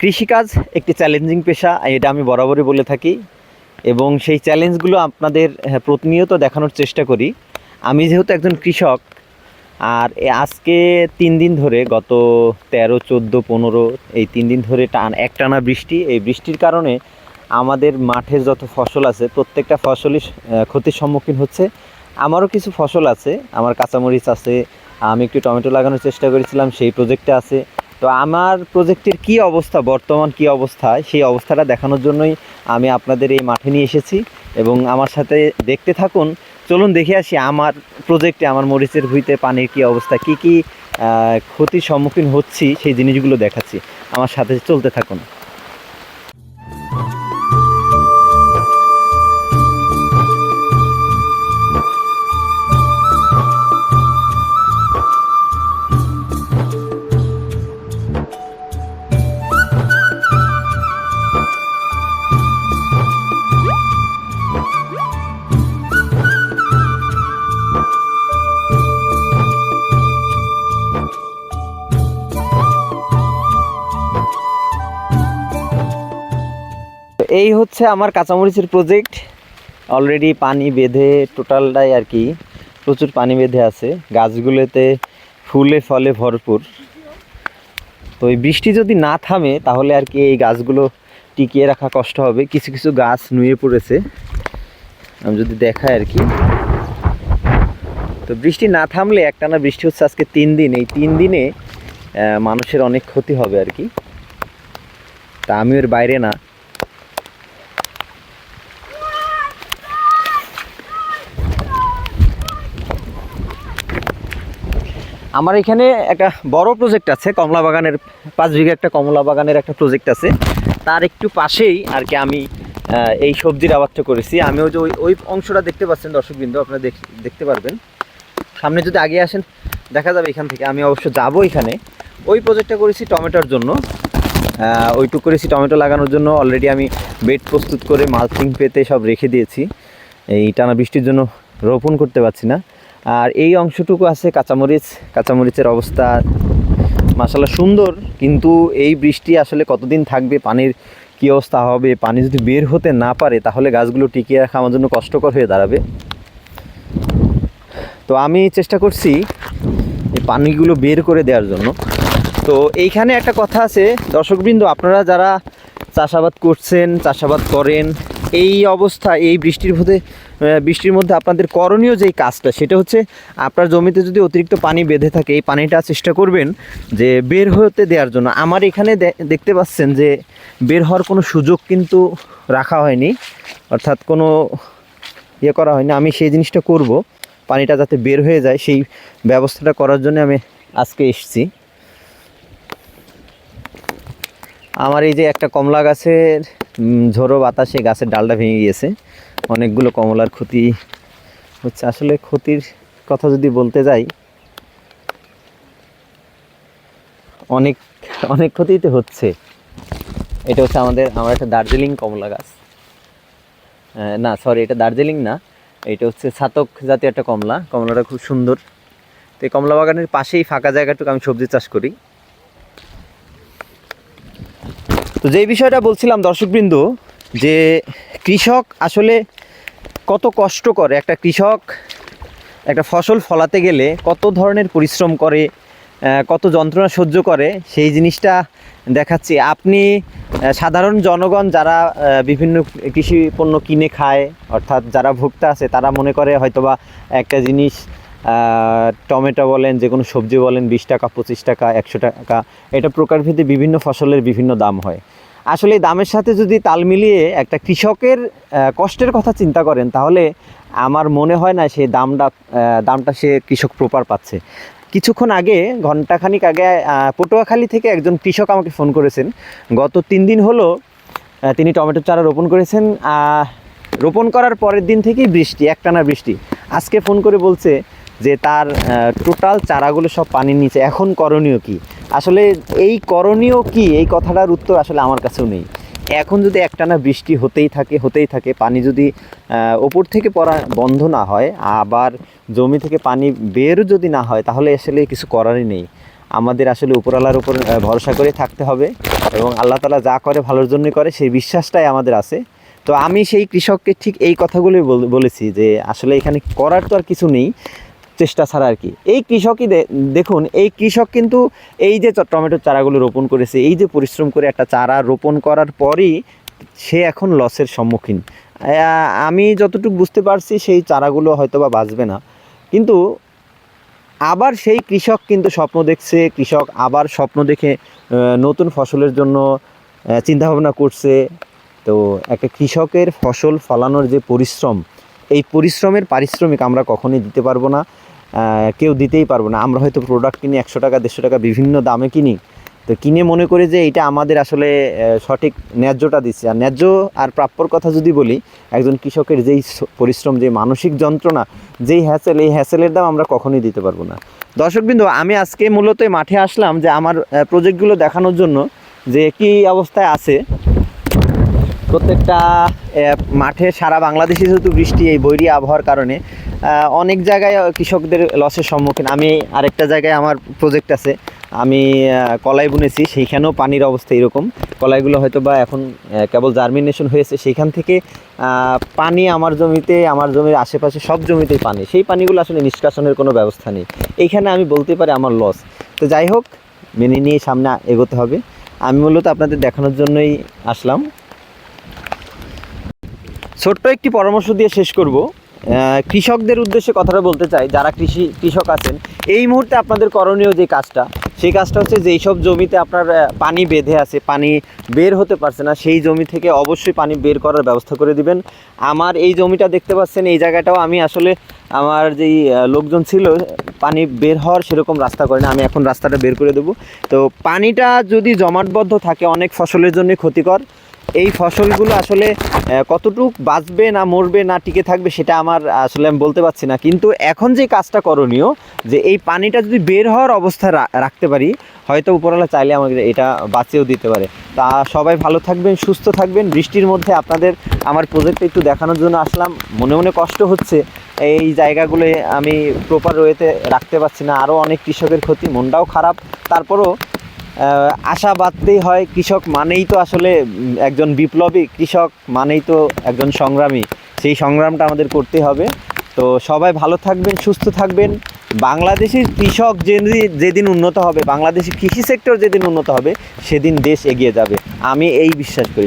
কৃষিকাজ একটি চ্যালেঞ্জিং পেশা এটা আমি বরাবরই বলে থাকি। এবং সেই চ্যালেঞ্জগুলো আপনাদের হ্যাঁ, প্রতিনিয়ত দেখানোর চেষ্টা করি। আমি যেহেতু একজন কৃষক আর আজকে তিন দিন ধরে গত তেরো চোদ্দ পনেরো এই তিন দিন ধরে টান একটানা বৃষ্টি। এই বৃষ্টির কারণে আমাদের মাঠের যত ফসল আছে প্রত্যেকটা ফসলই ক্ষতির সম্মুখীন হচ্ছে। আমারও কিছু ফসল আছে আমার কাঁচামরিচ আছে আমি একটু টমেটো লাগানোর চেষ্টা করেছিলাম সেই প্রজেক্টে আছে। তো আমার প্রজেক্টের কি অবস্থা, বর্তমান কি অবস্থা, সেই অবস্থাটা দেখানোর জন্যই আমি আপনাদের এই মাঠে নিয়ে এসেছি এবং আমার সাথে দেখতে থাকুন। চলুন দেখে আসি আমার প্রজেক্টে আমার মরিচের ভুঁইতে পানির কি অবস্থা, কি কি ক্ষতির সম্মুখীন হচ্ছি, সেই জিনিসগুলো দেখাচ্ছি। আমার সাথে চলতে থাকুন। এই হচ্ছে আমার কাঁচামরিচের প্রজেক্ট অলরেডি পানি বেঁধে টোটালটাই আর কি, প্রচুর পানি বেঁধে আছে। গাছগুলোতে ফুলে ফলে ভরপুর। তো এই বৃষ্টি যদি না থামে, তাহলে আর কি এই গাছগুলো টিকিয়ে রাখা কষ্ট হবে। কিছু কিছু গাছ নুয়ে পড়েছে। আমি যদি দেখাই আর কি। তো বৃষ্টি না থামলে একটানা বৃষ্টি হচ্ছে আজকে তিন দিন। এই তিন দিনে মানুষের অনেক ক্ষতি হবে আর কি। তা আমি ওর বাইরে না। আমার এখানে একটা বড় প্রজেক্ট আছে কমলা বাগানের পাঁচ বিঘা একটা কমলা বাগানের একটা প্রজেক্ট আছে। তার একটু পাশেই আর কি আমি এই সবজির আবাদটা করেছি। আমি ওই যে ওই ওই অংশটা দেখতে পাচ্ছেন দর্শকবৃন্দ, আপনারা দেখ- দেখতে পারবেন। সামনে যদি আগে আসেন, দেখা যাবে এখান থেকে। আমি অবশ্য যাব এখানে। ওই প্রজেক্টটা করেছি টমেটোর জন্য। ওইটুকু করেছি টমেটো লাগানোর জন্য। অলরেডি আমি বেড প্রস্তুত করে মালচিং পেতে সব রেখে দিয়েছি। এই টানা বৃষ্টির জন্য রোপণ করতে পারছি না। আর এই অংশটুকু আছে কাঁচামরিচ। কাঁচামরিচের অবস্থা মাসাল্লাহ সুন্দর কিন্তু এই বৃষ্টি আসলে কতদিন থাকবে পানির কী অবস্থা হবে পানি যদি বের হতে না পারে তাহলে গাছগুলো টিকিয়ে রাখা আমার জন্য কষ্টকর হয়ে দাঁড়াবে। তো আমি চেষ্টা করছি এই পানিগুলো বের করে দেওয়ার জন্য। তো এইখানে একটা কথা আছে দর্শকবৃন্দ আপনারা যারা চাষাবাদ করছেন চাষাবাদ করেন এই অবস্থা এই বৃষ্টির আহ, বৃষ্টির মধ্যে আপনাদের করণীয় যেই কাজটা, সেটা হচ্ছে আপনার জমিতে যদি অতিরিক্ত পানি বেঁধে থাকে, এই পানিটা চেষ্টা করবেন যে বের হতে দেওয়ার জন্য। আমার এখানে দেখতে পাচ্ছেন যে বের হওয়ার কোনো সুযোগ কিন্তু রাখা হয়নি, অর্থাৎ কোনো ইয়ে করা হয়নি। আমি সেই জিনিসটা করব, পানিটা যাতে বের হয়ে যায়, সেই ব্যবস্থাটা করার জন্য আমি আজকে এসেছি। আমার এই যে একটা কমলা গাছের ঝোড়ো বাতাসে গাছের ডালটা ভেঙে গিয়েছে। অনেকগুলো কমলার ক্ষতি হচ্ছে। আসলে ক্ষতির কথা যদি বলতে যাই, অনেক অনেক ক্ষতিই তো হচ্ছে। এটা হচ্ছে আমাদের, আমার একটা দার্জিলিং কমলা গাছ। না সরি এটা দার্জিলিং না, এটা হচ্ছে ছাতক জাতীয় একটা কমলা। কমলাটা খুব সুন্দর। তো এই কমলা বাগানের পাশেই ফাঁকা জায়গাটুকু আমি সবজি চাষ করি। যেই বিষয়টা বলছিলাম দর্শকবৃন্দ, যে কৃষক আসলে কত কষ্ট করে একটা কৃষক, একটা ফসল ফলাতে গেলে কত ধরনের পরিশ্রম করে কত যন্ত্রণা সহ্য করে, সেই জিনিসটা দেখাচ্ছি। আপনি সাধারণ জনগণ যারা বিভিন্ন কৃষি পণ্য কিনে খায়, অর্থাৎ যারা ভোক্তা আছে, তারা মনে করে হয়তোবা একটা জিনিস টমেটো বলেন যে কোনো সবজি বলেন, বিশ টাকা, পঁচিশ টাকা, একশো টাকা, এটা প্রকারভেদে বিভিন্ন ফসলের বিভিন্ন দাম হয়। আসলে দামের সাথে যদি তাল মিলিয়ে একটা কৃষকের কষ্টের কথা চিন্তা করেন, তাহলে আমার মনে হয় না সে দামটা দামটা সে কৃষক প্রপার পাচ্ছে। কিছুক্ষণ আগে ঘন্টাখানিক আগে পটুয়াখালী থেকে একজন কৃষক আমাকে ফোন করেছেন। গত তিন দিন হলো তিনি টমেটো চারা রোপণ করেছেন। রোপণ করার পরের দিন থেকেই বৃষ্টি, একটানা বৃষ্টি। আজকে ফোন করে বলছে যে তার টোটাল চারাগুলো সব পানির নিচে। এখন করণীয় কি? আসলে এই করণীয় কি? এই কথাটার উত্তর আসলে আমার কাছেও নেই। এখন যদি একটানা বৃষ্টি হতেই থাকে হতেই থাকে, পানি যদি ওপর থেকে পড়া বন্ধ না হয়, আবার জমি থেকে পানি বের যদি না হয়, তাহলে আসলে কিছু করারই নেই। আমাদের আসলে উপরওয়ালার উপর ভরসা করে থাকতে হবে এবং আল্লাহ তালা যা করে ভালোর জন্যই করে, সেই বিশ্বাসটাই আমাদের আছে। তো আমি সেই কৃষককে ঠিক এই কথাগুলোই বল- বলেছি যে আসলে এখানে করার তো আর কিছু নেই। চেষ্টা ছাড়া আর কি। এই কৃষকই দেখুন, এই কৃষক কিন্তু এই যে টমেটোর চারাগুলো রোপণ করেছে, এই যে পরিশ্রম করে একটা চারা রোপণ করার পরই সে এখন লসের সম্মুখীন। আমি যতটুকু বুঝতে পারছি, সেই চারাগুলো হয়তো বা বাঁচবে না। কিন্তু আবার সেই কৃষক কিন্তু স্বপ্ন দেখছে, কৃষক আবার স্বপ্ন দেখে নতুন ফসলের জন্য চিন্তাভাবনা করছে। তো একটা কৃষকের ফসল ফলানোর যে পরিশ্রম, এই পরিশ্রমের পারিশ্রমিক আমরা কখনোই দিতে পারব না। কেউ দিতেই পারব না। আমরা হয়তো প্রোডাক্ট কিনি একশো টাকা, দেড়শো টাকা, বিভিন্ন দামে কিনি। তো কিনে মনে করি যে এটা আমাদের আসলে সঠিক ন্যায্যটা দিচ্ছে। আর ন্যায্য আর প্রাপ্যর কথা যদি বলি, একজন কৃষকের যেই পরিশ্রম যে মানসিক যন্ত্রণা, যেই হ্যাসেল এই হ্যাসেলের দাম আমরা কখনোই দিতে পারব না। দর্শকবৃন্দ আমি আজকে মূলত মাঠে আসলাম যে আমার প্রজেক্টগুলো দেখানোর জন্য যে কি অবস্থায় আছে। প্রত্যেকটা মাঠে সারা বাংলাদেশে যেহেতু বৃষ্টি, এই বৈরী আবহাওয়ার কারণে অনেক জায়গায় কৃষকদের লসের সম্মুখীন। আমি আরেকটা জায়গায় আমার প্রজেক্ট আছে। আমি কলাই বুনেছি, সেইখানেও পানির অবস্থা এরকম। কলাইগুলো হয়তো বা এখন কেবল জার্মিনেশন হয়েছে। সেইখান থেকে পানি আমার জমিতে, আমার জমির আশেপাশে সব জমিতেই পানি। সেই পানিগুলো আসলে নিষ্কাশনের কোনো ব্যবস্থা নেই। এইখানে আমি বলতে পারি আমার লস তো যাই হোক, মেনে নিয়ে সামনে এগোতে হবে। আমি মূলত আপনাদের দেখানোর জন্যই আসলাম। ছোট্ট একটি পরামর্শ দিয়ে শেষ করব। কৃষকদের উদ্দেশ্যে কথাটা বলতে চাই, যারা কৃষি, কৃষক আছেন, এই মুহূর্তে আপনাদের করণীয় যে কাজটা, সেই কাজটা হচ্ছে যেই সব জমিতে আপনার পানি বেঁধে আছে, পানি বের হতে পারছে না, সেই জমি থেকে অবশ্যই পানি বের করার ব্যবস্থা করে দিবেন। আমার এই জমিটা দেখতে পাচ্ছেন, এই জায়গাটাও আমি আসলে আমার যেই লোকজন ছিল, পানি বের হওয়ার সেরকম রাস্তা করে না, আমি এখন রাস্তাটা বের করে দেবো। তো পানিটা যদি জমাটবদ্ধ থাকে, অনেক ফসলের জন্য ক্ষতিকর। এই ফসলগুলো আসলে কতটুক বাঁচবে না মরবে না টিকে থাকবে সেটা আমার আসলে আমি বলতে পারছি না। কিন্তু এখন যে কাজটা করণীয়, যে এই পানিটা যদি বের হওয়ার অবস্থায় রা- রাখতে পারি, হয়তো উপরওয়ালা চাইলে আমাকে এটা বাঁচিয়েও দিতে পারে। তা সবাই ভালো থাকবেন, সুস্থ থাকবেন। বৃষ্টির মধ্যে আপনাদের আমার প্রজেক্ট একটু দেখানোর জন্য আসলাম। মনে মনে কষ্ট হচ্ছে। এই জায়গাগুলো আমি প্রপার ওয়েতে রাখতে পারছি না। আরও অনেক কৃষকের ক্ষতি, মনটাও খারাপ। তারপরও আহ, আশা বাঁধতেই হয় কৃষক মানেই তো আসলে একজন বিপ্লবী কৃষক মানেই তো একজন সংগ্রামী। সেই সংগ্রামটা আমাদের করতে হবে। তো সবাই ভালো থাকবেন সুস্থ থাকবেন। বাংলাদেশের কৃষক যেদিন উন্নত হবে বাংলাদেশের কৃষি সেক্টর যেদিন উন্নত হবে সেদিন দেশ এগিয়ে যাবে। আমি এই বিশ্বাস করি।